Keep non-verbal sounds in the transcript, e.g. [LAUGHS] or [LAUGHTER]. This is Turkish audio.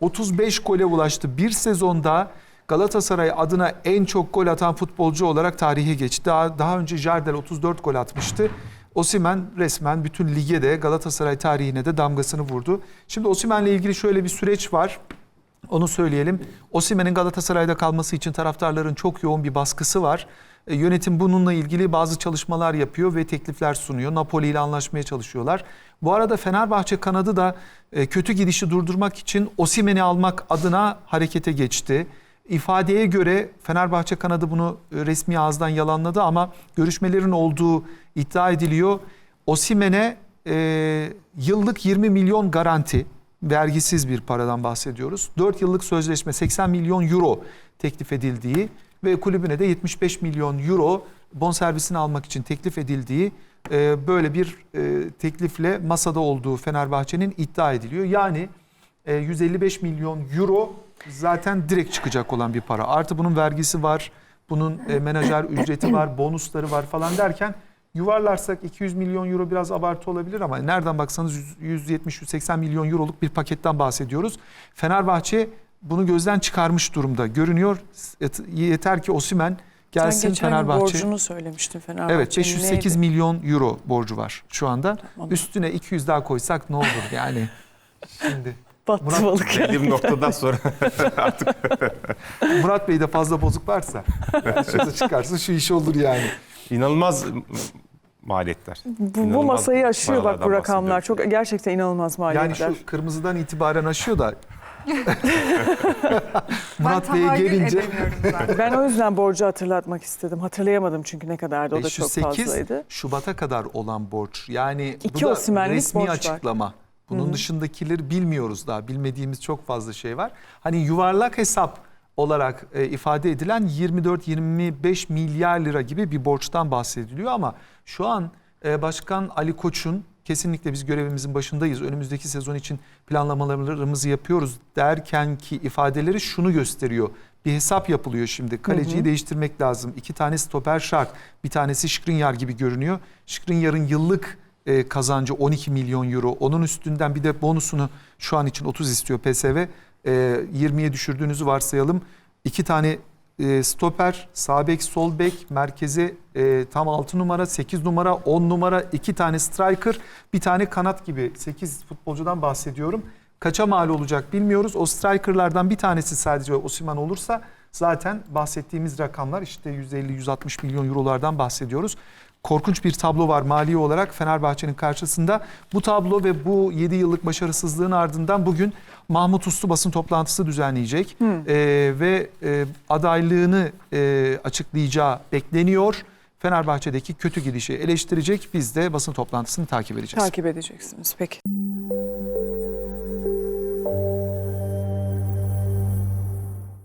35 gole ulaştı. Bir sezonda Galatasaray adına en çok gol atan futbolcu olarak tarihe geçti. Daha, daha önce Jardel 34 gol atmıştı. Osimen resmen bütün lige de Galatasaray tarihine de damgasını vurdu. Şimdi Osimen'le ilgili şöyle bir süreç var. Onu söyleyelim. Osimen'in Galatasaray'da kalması için taraftarların çok yoğun bir baskısı var. E, yönetim bununla ilgili bazı çalışmalar yapıyor ve teklifler sunuyor. Napoli ile anlaşmaya çalışıyorlar. Bu arada Fenerbahçe kanadı da e, kötü gidişi durdurmak için Osimen'i almak adına harekete geçti. İfadeye göre Fenerbahçe kanadı bunu e, resmi ağızdan yalanladı ama görüşmelerin olduğu iddia ediliyor. Osimen'e e, yıllık 20 milyon garanti vergisiz bir paradan bahsediyoruz. 4 yıllık sözleşme 80 milyon euro teklif edildiği ve kulübüne de 75 milyon euro bonservisini almak için teklif edildiği e, böyle bir e, teklifle masada olduğu Fenerbahçe'nin iddia ediliyor. Yani e, 155 milyon euro zaten direkt çıkacak olan bir para. Artı bunun vergisi var, bunun e, menajer ücreti var, bonusları var falan derken yuvarlarsak 200 milyon euro biraz abartı olabilir ama nereden baksanız 170-180 milyon euroluk bir paketten bahsediyoruz. Fenerbahçe bunu gözden çıkarmış durumda görünüyor. Yeter ki Osimen gelsin Sen geçen gün Fenerbahçe. borcunu söylemiştin Fenerbahçe'nin. Evet 508 Neydi? milyon euro borcu var şu anda. Tamam. Üstüne 200 daha koysak ne olur yani. Şimdi Battı Murat- balık. Belli bir noktadan sonra [LAUGHS] Murat Bey'de fazla bozuk varsa şurada çıkarsa şu iş olur yani. inanılmaz maliyetler. Bu, bu masayı aşıyor bak bu rakamlar. Çok gerçekten inanılmaz maliyetler. Yani şu kırmızıdan itibaren aşıyor da Murat Bey'e tahayyül gelince edemiyorum. Ben o yüzden borcu hatırlatmak istedim. Hatırlayamadım çünkü ne kadardı o da çok 508 fazlaydı. Şubat'a kadar olan borç. Yani İki bu da Osimhen'lik resmi borç var. açıklama. Bunun dışındakileri bilmiyoruz daha. Bilmediğimiz çok fazla şey var. Hani yuvarlak hesap olarak e, ifade edilen 24-25 milyar lira gibi bir borçtan bahsediliyor ama şu an e, Başkan Ali Koç'un kesinlikle biz görevimizin başındayız. Önümüzdeki sezon için planlamalarımızı yapıyoruz derken ki ifadeleri şunu gösteriyor. Bir hesap yapılıyor şimdi. Kaleciyi değiştirmek lazım. İki tane stoper şart. Bir tanesi Skriniar gibi görünüyor. Skriniar'ın yıllık e, kazancı 12 milyon euro. Onun üstünden bir de bonusunu şu an için 30 istiyor PSV. E, 20'ye düşürdüğünüzü varsayalım. İki tane e, stoper, sağ bek, sol bek, merkeze e, tam 6 numara, 8 numara, 10 numara, iki tane striker, bir tane kanat gibi 8 futbolcudan bahsediyorum. Kaça mal olacak bilmiyoruz. O strikerlardan bir tanesi sadece Osimhen olursa zaten bahsettiğimiz rakamlar işte 150-160 milyon eurolardan bahsediyoruz. Korkunç bir tablo var mali olarak Fenerbahçe'nin karşısında. Bu tablo ve bu 7 yıllık başarısızlığın ardından bugün Mahmut Uslu basın toplantısı düzenleyecek. Ee, ve e, adaylığını e, açıklayacağı bekleniyor. Fenerbahçe'deki kötü gidişi eleştirecek. Biz de basın toplantısını takip edeceğiz. Takip edeceksiniz. Peki.